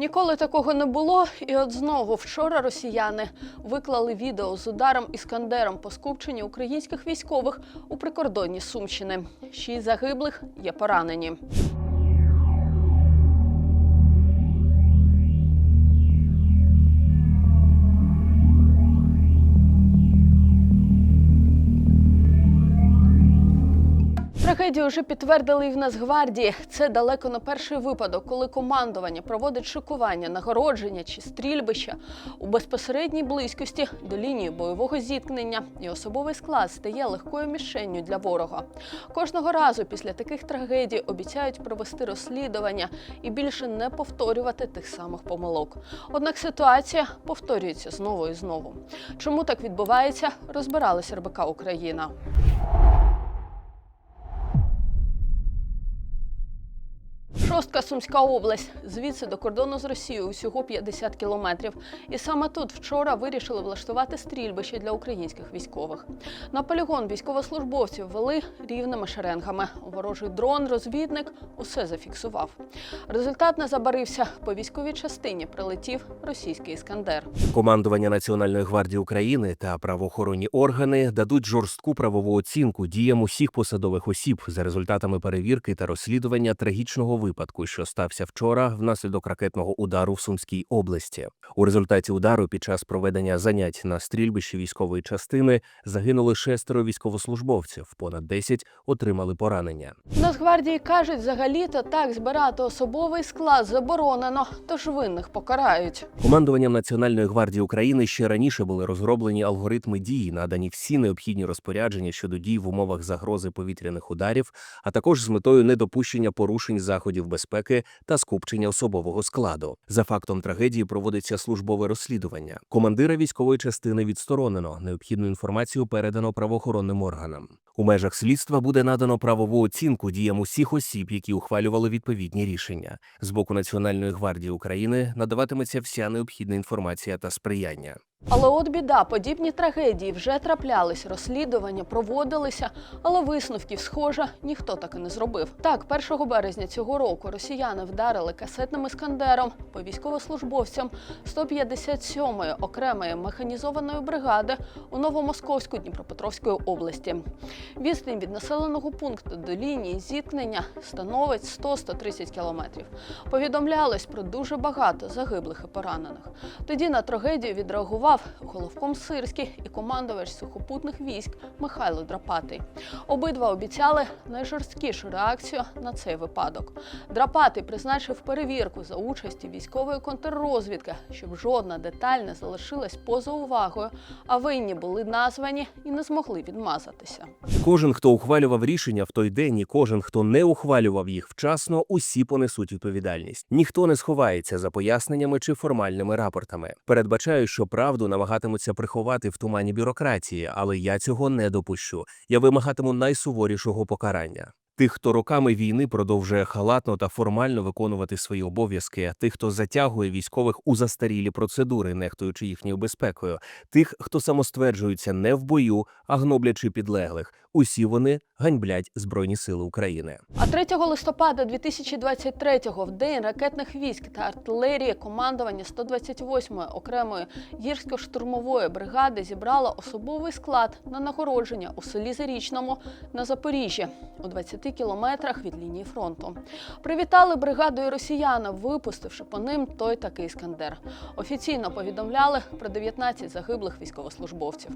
Ніколи такого не було, і от знову вчора росіяни виклали відео з ударом іскандером по скупченні українських військових у прикордонні Сумщини. Шість загиблих є поранені. Трагедію вже підтвердили і в Нацгвардії. Це далеко не перший випадок, коли командування проводить шикування, нагородження чи стрільбища у безпосередній близькості до лінії бойового зіткнення, і особовий склад стає легкою мішенню для ворога. Кожного разу після таких трагедій обіцяють провести розслідування і більше не повторювати тих самих помилок. Однак ситуація повторюється знову і знову. Чому так відбувається, розбиралась РБК Україна. Шостка Сумська область. Звідси до кордону з Росією усього 50 кілометрів. І саме тут вчора вирішили влаштувати стрільбище для українських військових. На полігон військовослужбовців вели рівними шеренгами. Ворожий дрон, розвідник усе зафіксував. Результат не забарився. По військовій частині прилетів російський іскандер. Командування Національної гвардії України та правоохоронні органи дадуть жорстку правову оцінку діям усіх посадових осіб за результатами перевірки та розслідування трагічного випадку, що стався вчора внаслідок ракетного удару в Сумській області. У результаті удару під час проведення занять на стрільбищі військової частини загинули шестеро військовослужбовців, понад 10 отримали поранення. Нацгвардії кажуть, взагалі-то так збирати особовий склад заборонено, тож винних покарають. Командуванням Національної гвардії України ще раніше були розроблені алгоритми дії, надані всі необхідні розпорядження щодо дій в умовах загрози повітряних ударів, а також з метою недопущення порушень заходів безпеки та скупчення особового складу. За фактом трагедії проводиться службове розслідування. Командира військової частини відсторонено. Необхідну інформацію передано правоохоронним органам. У межах слідства буде надано правову оцінку діям усіх осіб, які ухвалювали відповідні рішення. З боку Національної гвардії України надаватиметься вся необхідна інформація та сприяння. Але от біда, подібні трагедії вже траплялись, розслідування проводилися, але висновків, схоже, ніхто так і не зробив. Так, 1 березня цього року росіяни вдарили касетним іскандером по військовослужбовцям 157-ї окремої механізованої бригади у Новомосковську Дніпропетровської області. Відстань від населеного пункту до лінії зіткнення становить 100-130 кілометрів. Повідомлялось про дуже багато загиблих і поранених. Тоді на трагедію відреагував головком Сирський і командувач сухопутних військ Михайло Драпатий. Обидва обіцяли найжорсткішу реакцію на цей випадок. Драпатий призначив перевірку за участі військової контррозвідки, щоб жодна деталь не залишилась поза увагою, а винні були названі і не змогли відмазатися. Кожен, хто ухвалював рішення в той день, і кожен, хто не ухвалював їх вчасно, усі понесуть відповідальність. Ніхто не сховається за поясненнями чи формальними рапортами. Передбачаю, що правду намагатимуться приховати в тумані бюрократії, але я цього не допущу. Я вимагатиму найсуворішого покарання. Тих, хто роками війни продовжує халатно та формально виконувати свої обов'язки, тих, хто затягує військових у застарілі процедури, нехтуючи їхньою безпекою, тих, хто самостверджується не в бою, а гноблячи підлеглих. Усі вони ганьблять Збройні Сили України. А 3 листопада 2023-го, в день ракетних військ та артилерії, командування 128-ї окремої гірсько-штурмової бригади зібрало особовий склад на нагородження у селі Зарічному на Запоріжжі у 20 кілометрах від лінії фронту. Привітали бригаду і росіяни, випустивши по ним той такий іскандер. Офіційно повідомляли про 19 загиблих військовослужбовців.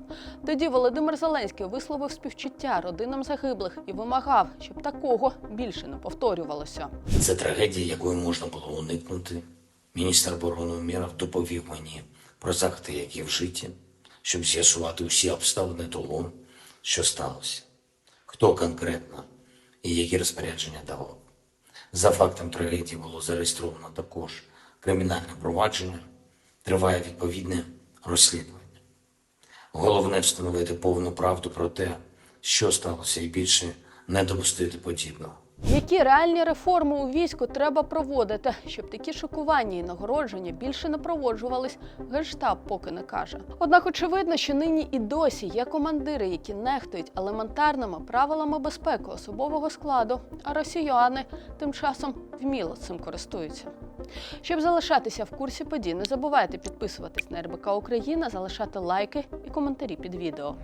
Тоді Володимир Зеленський висловив співчуття родинам загиблих і вимагав, щоб такого більше не повторювалося. Це трагедія, якої можна було уникнути. Міністр оборони Умєров доповів мені про заходи, які вжиті, щоб з'ясувати усі обставини того, що сталося, хто конкретно і які розпорядження давав. За фактом трагедії було зареєстровано також кримінальне провадження, триває відповідне розслідування. Головне встановити повну правду про те, що сталося, і більше не допустити подібного. Які реальні реформи у війську треба проводити, щоб такі шокування і нагородження більше не проводжувались, генштаб поки не каже. Однак очевидно, що нині і досі є командири, які нехтують елементарними правилами безпеки особового складу, а росіяни тим часом вміло цим користуються. Щоб залишатися в курсі подій, не забувайте підписуватись на РБК Україна, залишати лайки і коментарі під відео.